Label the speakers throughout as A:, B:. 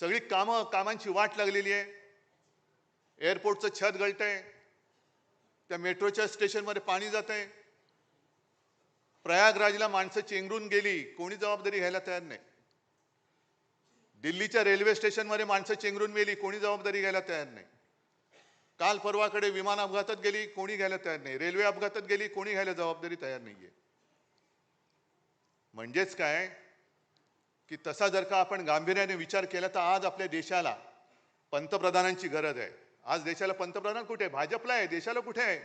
A: सगळी कामं कामांची वाट लागलेली आहे. एअरपोर्टचं छत गळतंय. त्या मेट्रोच्या स्टेशनमध्ये पाणी जात आहे प्रयागराजला माणसं चेंगरून गेली. कोणी जबाबदारी घ्यायला तयार नाही. दिल्लीच्या रेल्वे स्टेशनमध्ये माणसं चेंगरून गेली. कोणी जबाबदारी घ्यायला तयार नाही. काल परवाकडे विमान अपघातात गेली. कोणी घ्यायला तयार नाही. रेल्वे अपघातात गेली. कोणी घ्यायला जबाबदारी तयार नाहीये. म्हणजेच काय? की तसा जर का आपण गांभीर्याने विचार केला तर आज आपल्या देशाला पंतप्रधानांची गरज आहे. आज देशाला पंतप्रधान कुठे आहे? भाजपला आहे. देशाला कुठे आहे?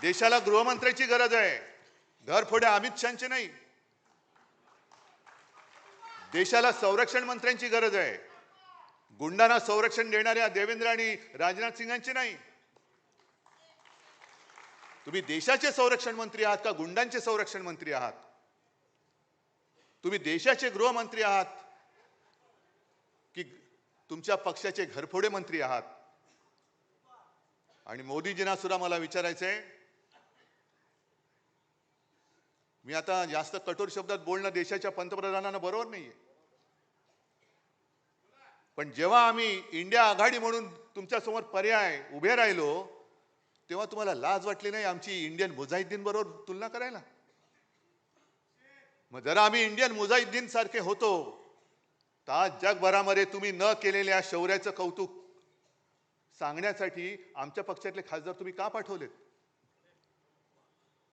A: देशाला गृहमंत्र्याची गरज आहे. घर फोडे अमित शहाची नाही. देशाला संरक्षण मंत्र्यांची गरज आहे. गुंडांना संरक्षण देणाऱ्या देवेंद्र आणि राजनाथ सिंगांची नाही. तुम्ही देशाचे संरक्षण मंत्री आहात का गुंडांचे संरक्षण मंत्री आहात? तुम्ही देशाचे गृहमंत्री आहात की तुमच्या पक्षाचे घरफोडे मंत्री आहात? आणि मोदीजींना सुद्धा मला विचारायचंय मी आता जास्त कठोर शब्दात बोलणं देशाच्या पंतप्रधानांना बरोबर नाहीये. पण जेव्हा आम्ही इंडिया आघाडी म्हणून तुमच्यासमोर पर्याय उभे राहिलो तेव्हा तुम्हाला लाज वाटली नाही आमची इंडियन मुजाहिद्दीन बरोबर तुलना करायला? मग जरा आम्ही इंडियन मुजाहिद्दीन सारखे होतो. तर आज जगभरामध्ये तुम्ही न केलेल्या शौर्याचं कौतुक सांगण्यासाठी आमच्या पक्षातले खासदार तुम्ही का पाठवलेत?